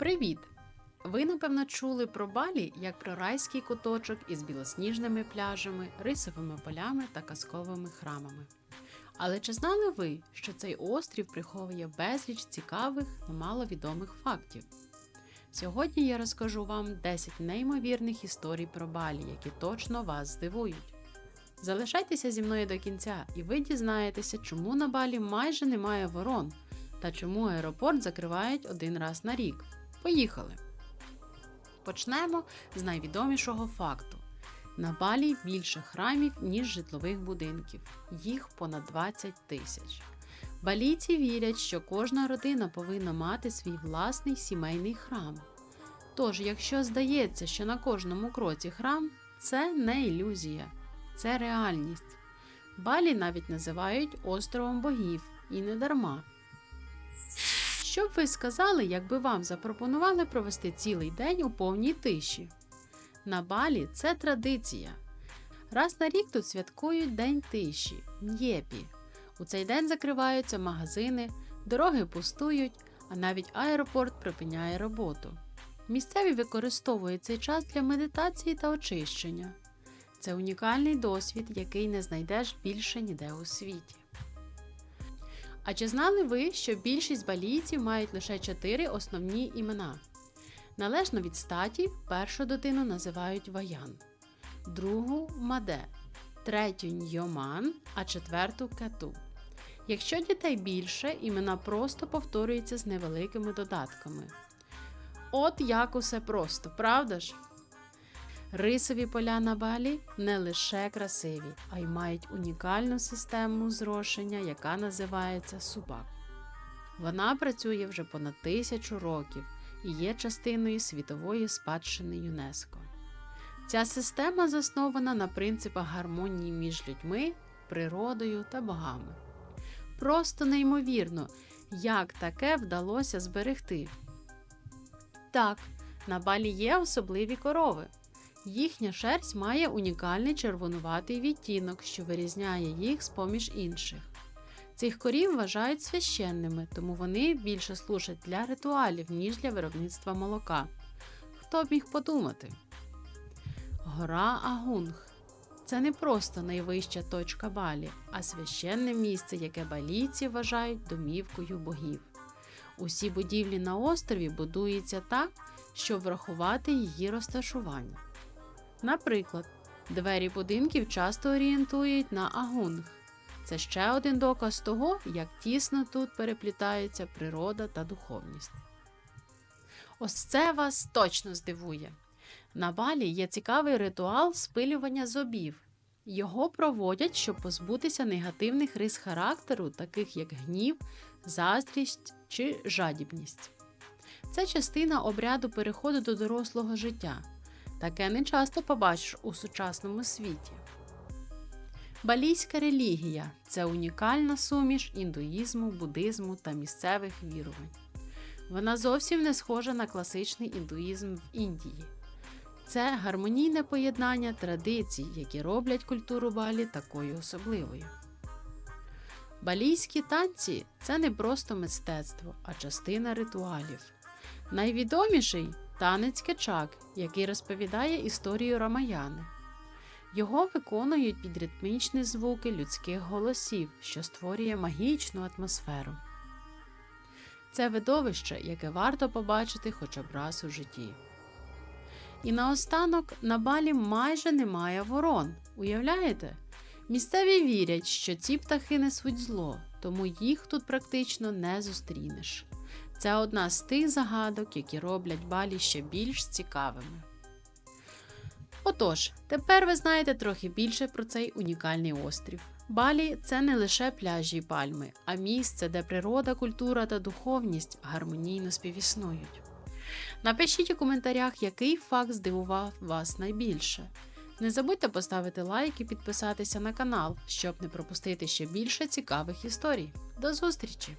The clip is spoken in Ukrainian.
Привіт! Ви напевно чули про Балі як про райський куточок із білосніжними пляжами, рисовими полями та казковими храмами. Але чи знали ви, що цей острів приховує безліч цікавих та маловідомих фактів? Сьогодні я розкажу вам 10 неймовірних історій про Балі, які точно вас здивують. Залишайтеся зі мною до кінця, і ви дізнаєтеся, чому на Балі майже немає ворон та чому аеропорт закривають один раз на рік. Поїхали! Почнемо з найвідомішого факту. На Балі більше храмів, ніж житлових будинків. Їх понад 20 тисяч. Балійці вірять, що кожна родина повинна мати свій власний сімейний храм. Тож, якщо здається, що на кожному кроці храм, це не ілюзія, це реальність. Балі навіть називають островом богів і не дарма. Що б ви сказали, якби вам запропонували провести цілий день у повній тиші? На Балі це традиція. Раз на рік тут святкують День тиші Н'єпі. У цей день закриваються магазини, дороги пустують, а навіть аеропорт припиняє роботу. Місцеві використовують цей час для медитації та очищення. Це унікальний досвід, який не знайдеш більше ніде у світі. А чи знали ви, що більшість балійців мають лише чотири основні імена? Належно від статі, першу дитину називають Ваян, другу Маде, третю Ньйоман, а четверту Кету. Якщо дітей більше, імена просто повторюються з невеликими додатками. От як усе просто, правда ж? Рисові поля на Балі не лише красиві, а й мають унікальну систему зрошення, яка називається субак. Вона працює вже понад тисячу років і є частиною світової спадщини ЮНЕСКО. Ця система заснована на принципах гармонії між людьми, природою та богами. Просто неймовірно, як таке вдалося зберегти. Так, на балі є особливі корови. Їхня шерсть має унікальний червонуватий відтінок, що вирізняє їх з поміж інших. Цих корів вважають священними, тому вони більше служать для ритуалів, ніж для виробництва молока. Хто б міг подумати? Гора Агунг це не просто найвища точка Балі, а священне місце, яке балійці вважають домівкою богів. Усі будівлі на острові будуються так, щоб врахувати її розташування. Наприклад, двері будинків часто орієнтують на агунг. Це ще один доказ того, як тісно тут переплітаються природа та духовність. Ось це вас точно здивує. На Балі є цікавий ритуал спилювання зубів. Його проводять, щоб позбутися негативних рис характеру, таких як гнів, заздрість чи жадібність. Це частина обряду переходу до дорослого життя. Таке не часто побачиш у сучасному світі. Балійська релігія це унікальна суміш індуїзму, буддизму та місцевих вірувань. Вона зовсім не схожа на класичний індуїзм в Індії. Це гармонійне поєднання традицій, які роблять культуру Балі такою особливою. Балійські танці це не просто мистецтво, а частина ритуалів. Найвідоміший танець кечак, який розповідає історію Рамаяни. Його виконують під ритмічні звуки людських голосів, що створює магічну атмосферу. Це видовище, яке варто побачити хоча б раз у житті. І наостанок на балі майже немає ворон. Уявляєте? Місцеві вірять, що ці птахи несуть зло, тому їх тут практично не зустрінеш. Це одна з тих загадок, які роблять балі ще більш цікавими. Отож, тепер ви знаєте трохи більше про цей унікальний острів. Балі це не лише пляжі й пальми, а місце, де природа, культура та духовність гармонійно співіснують. Напишіть у коментарях, який факт здивував вас найбільше. Не забудьте поставити лайк і підписатися на канал, щоб не пропустити ще більше цікавих історій. До зустрічі!